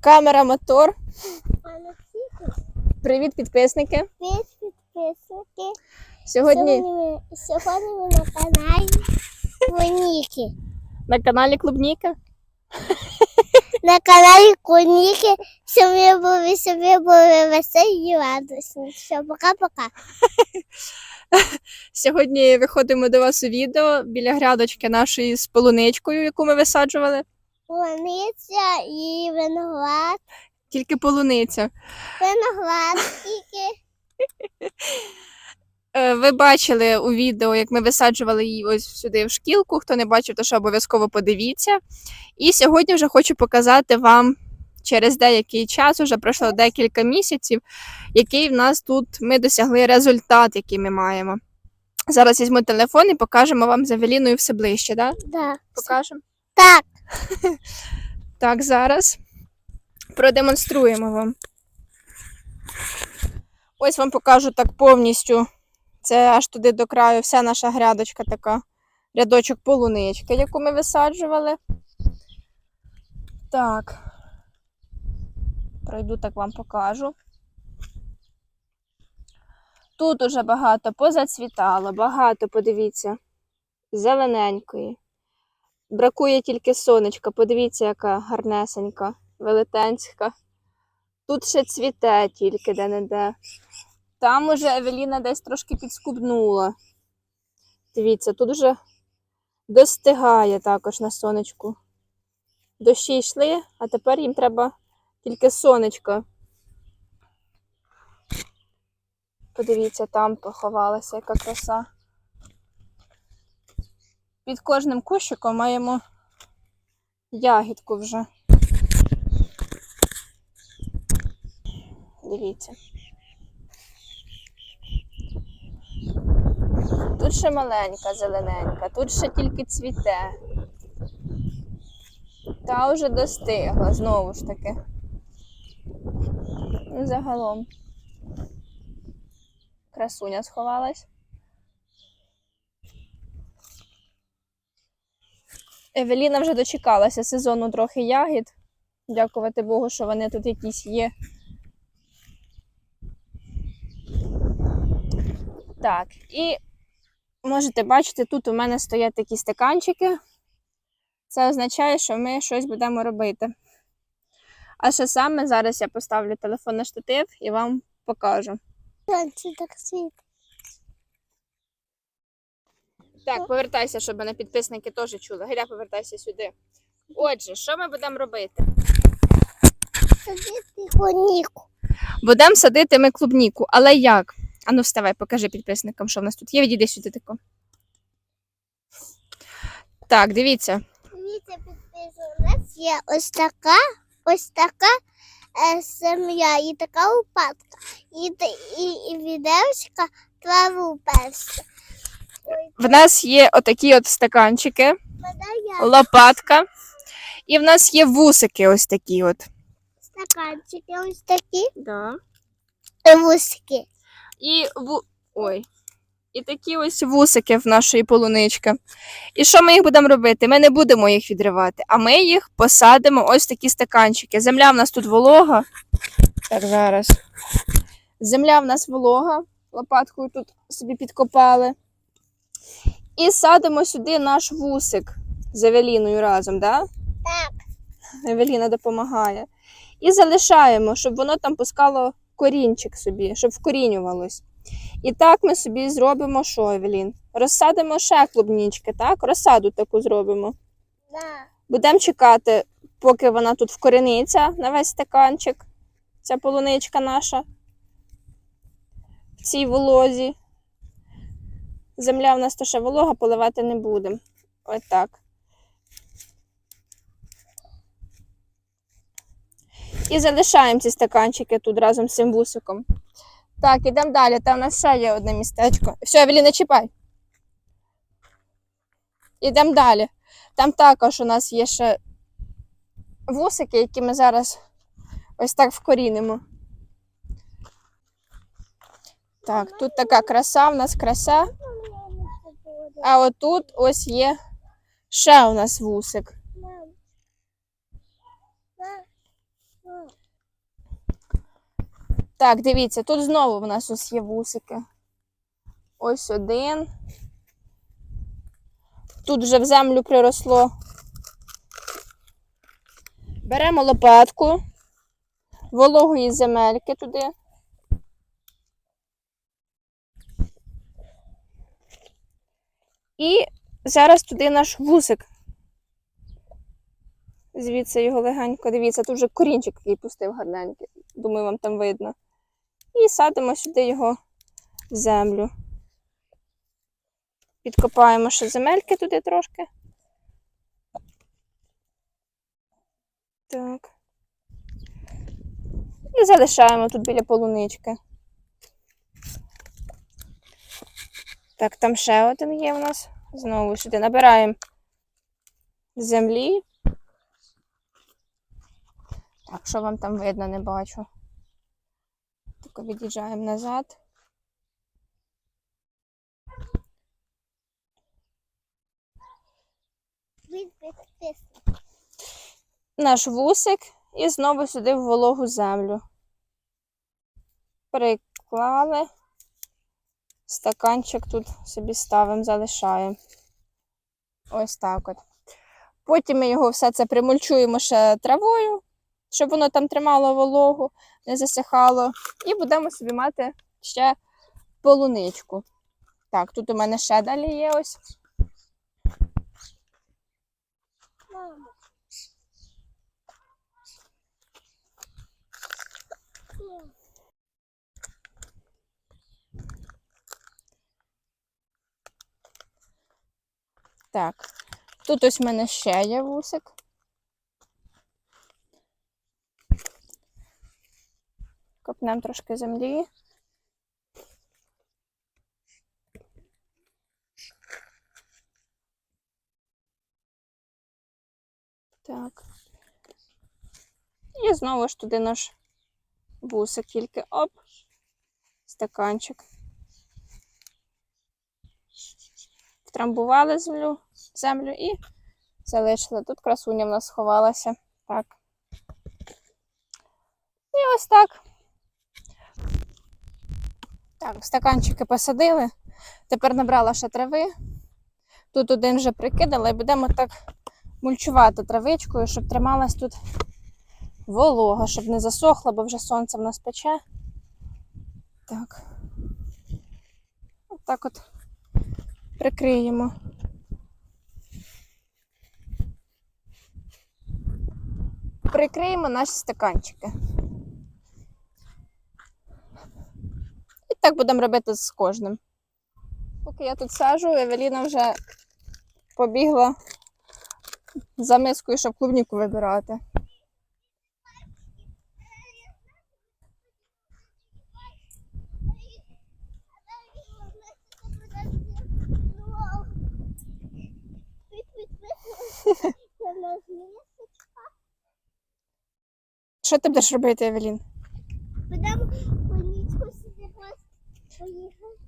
Камера мотор. На всіх Привіт, підписники. підписники. Сьогодні Сьогодні ми, сьогодні ми на каналі Коніки. на каналі Клубніка. На каналі Коніки, щоб були, щоб були веселі і радісні. Все, пока-пока. Сьогодні виходимо до вас у відео біля грядочки нашої з полуничкою, яку ми висаджували. Полуниця і виноград. Тільки полуниця. Виноград тільки. Е, Ви бачили у відео, як ми висаджували її ось сюди в шкілку. Хто не бачив, то що обов'язково подивіться. І сьогодні вже хочу показати вам через деякий час, вже пройшло декілька місяців, який в нас тут ми досягли результат, який ми маємо. Зараз візьму телефон і покажемо вам з Евеліною все ближче, да? Да. Покажемо. Так, Так, зараз продемонструємо вам. Ось вам покажу так повністю. Це аж туди до краю вся наша грядочка така. Рядочок полунички, яку ми висаджували. Так. Пройду, так вам покажу. Тут уже багато позацвітало, багато, подивіться, зелененької. Бракує тільки сонечка. Подивіться, яка гарнесенька, велетенська. Тут ще цвіте тільки де-не-де. Там уже Евеліна десь трошки підскубнула. Дивіться, тут вже достигає також на сонечку. Дощі йшли, а тепер їм треба тільки сонечко. Подивіться, там поховалася, яка краса. Під кожним кущиком маємо ягідку вже. Дивіться. Тут ще маленька, зелененька, тут ще тільки цвіте. Та вже достигла, знову ж таки. Ну, загалом. Красуня сховалась. Евеліна вже дочекалася сезону трохи ягід. Дякувати Богу, що вони тут якісь є. Так, і можете бачити, тут у мене стоять такі стаканчики. Це означає, що ми щось будемо робити. А що саме зараз я поставлю телефон на штатив і вам покажу. так світить. Так, повертайся, щоб мене підписники теж чули. Гиля, повертайся сюди. Отже, що ми будемо робити? Садити коніку. Будемо садити ми клубніку, але як? Ану, вставай, покажи підписникам, що в нас тут є. Відійди сюди тако. Так, дивіться. Дивіться, підписуємо. У нас є ось така, ось така е, земля і така лопатка. І, і, і відерочка траву перша. В нас є отакі от стаканчики, лопатка. І в нас є вусики ось такі от. стаканчики ось такі Да. і вусики. І ву... Ой. І такі ось вусики в нашої полунички. І що ми їх будемо робити? Ми не будемо їх відривати, а ми їх посадимо ось в такі стаканчики. Земля в нас тут волога. Так, зараз. Земля в нас волога. Лопаткою тут собі підкопали. І садимо сюди наш вусик з Евеліною разом, да? Так. Евеліна допомагає. І залишаємо, щоб воно там пускало корінчик собі, щоб вкорінювалось. І так ми собі зробимо що, Евелін? Розсадимо ще клубнічки, так? Розсаду таку зробимо. Да. Будемо чекати, поки вона тут вкорениться на весь стаканчик. Ця полуничка наша. В цій волозі. Земля в нас то ще волога, поливати не будемо. Ось так. І залишаємо ці стаканчики тут разом з цим вусиком. Так, ідемо далі. Там у нас ще є одне містечко. Все, Евелі, не чіпай. Ідемо далі. Там також у нас є ще вусики, які ми зараз ось так вкорінимо. Так, тут така краса, в нас краса. А отут ось є ще у нас вусик. Так, дивіться, тут знову в нас ось є вусики. Ось один. Тут вже в землю приросло. Беремо лопатку, вологої земельки туди. І зараз туди наш вусик. Звідси його легенько. Дивіться, тут вже корінчик який пустив гарненький. Думаю, вам там видно. І садимо сюди його в землю. Підкопаємо ще земельки туди трошки. Так. І залишаємо тут біля полунички. Так, там ще один є у нас. Знову сюди набираємо землі. Так, що вам там видно, не бачу. Тільки від'їжджаємо назад. Наш вусик і знову сюди в вологу землю. Приклали. Стаканчик тут собі ставимо, залишаємо. Ось так от. Потім ми його все це примульчуємо ще травою, щоб воно там тримало вологу, не засихало. І будемо собі мати ще полуничку. Так, тут у мене ще далі є ось. Так. Тут ось в мене ще є вусик. Копнемо трошки землі. Так. І знову ж туди наш вусик, тільки оп, стаканчик. Втрамбували землю, землю і залишили. Тут красуня в нас сховалася. Так. І ось так. Так, стаканчики посадили. Тепер набрала ще трави. Тут один вже прикидала і будемо так мульчувати травичкою, щоб трималась тут волога, щоб не засохла, бо вже сонце в нас пече. Так. Отак от прикриємо. Прикриємо наші стаканчики. І так будемо робити з кожним. Поки я тут сажу, Евеліна вже побігла за мискою, щоб клубніку вибирати. Що ти будеш робити, Евелін? Будемо конічку собі класти.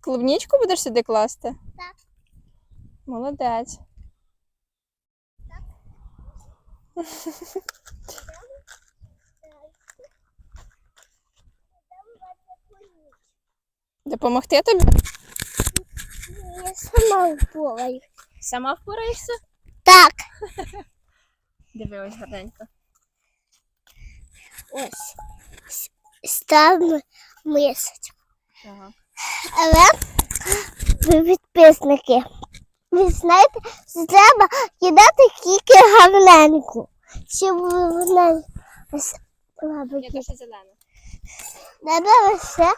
Клубнічку будеш сюди класти? Так. Молодець. Допомогти тобі? Я сама впораю. Сама впораєшся? Так. Диви, ось гарненько. Ось. С- Ставимо мисочку. Ага. Але ви підписники. Ви знаєте, що треба кидати тільки гарненьку. Щоб вона лапочки. дуже зелена. Треба лише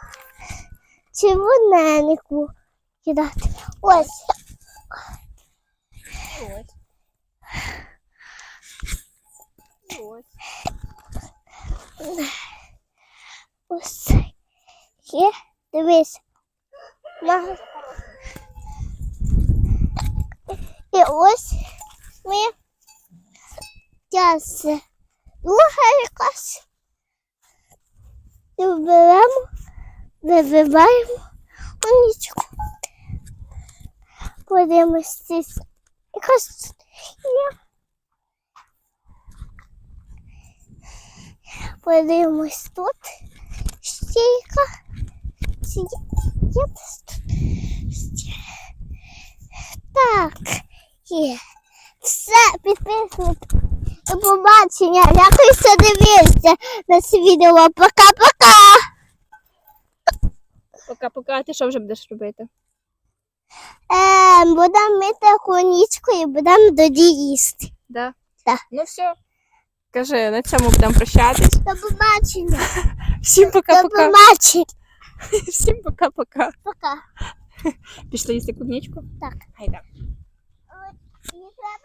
червоненьку кидати. Ось. Ось. Ось. Ось. Є. Дивись. І ось ми зараз друга якась. І беремо, вибиваємо онічку. Подивимось, якась є. Подивимось тут. Стійка. Є Так. Є. Все, підписуйтесь. До побачення. Дякую, що дивився на це відео. Пока-пока. Пока-пока, ти що вже будеш робити? Е, будемо мити конічку і будемо тоді їсти. Да? Да. Ну все. Кажи, на цьому будемо прощатись. До побачення. Всім До пока-пока. побачення. Всім пока-пока. Пока. Пішли їсти клубничку? Так. Гайда.